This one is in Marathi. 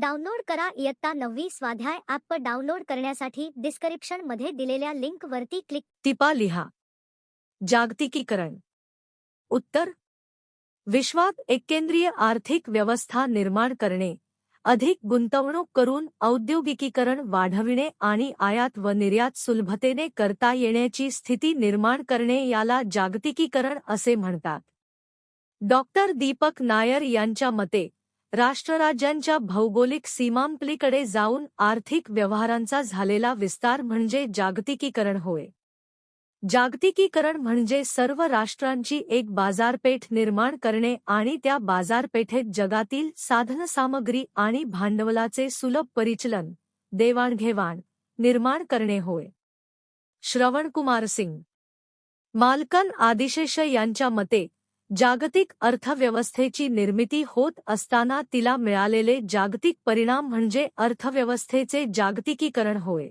डाउनलोड करा इयत्ता नववी स्वाध्याय ॲप डाउनलोड करण्यासाठी डिस्क्रिप्शनमध्ये दिलेल्या लिंक वरती क्लिक टिपा लिहा. जागतिकीकरण. उत्तर. विश्वात एककेंद्रीय आर्थिक व्यवस्था निर्माण करणे. अधिक गुंतवणूक करून औद्योगिकीकरण वाढविणे आणि आयात व निर्यात सुलभतेने करता येण्याची स्थिती निर्माण करणे याला जागतिकीकरण असे म्हणतात. डॉक्टर दीपक नायर यांच्या मते राष्ट्रराज्यांच्या भौगोलिक सीमांपलीकडे जाऊन आर्थिक व्यवहारांचा झालेला विस्तार म्हणजे जागतिकीकरण होय. जागतिकीकरण म्हणजे सर्व राष्ट्रांची एक बाजारपेठ निर्माण करणे आणि त्या बाजारपेठेत जगातील साधनसामग्री आणि भांडवलाचे सुलभ परिचलन देवाणघेवाण निर्माण करणे होय. श्रवणकुमार सिंग. मालकन आदिशेष यांच्या मते जागतिक अर्थव्यवस्थेची निर्मिती होत असताना तिला मिळालेले जागतिक परिणाम म्हणजे अर्थव्यवस्थेचे जागतिकीकरण होय.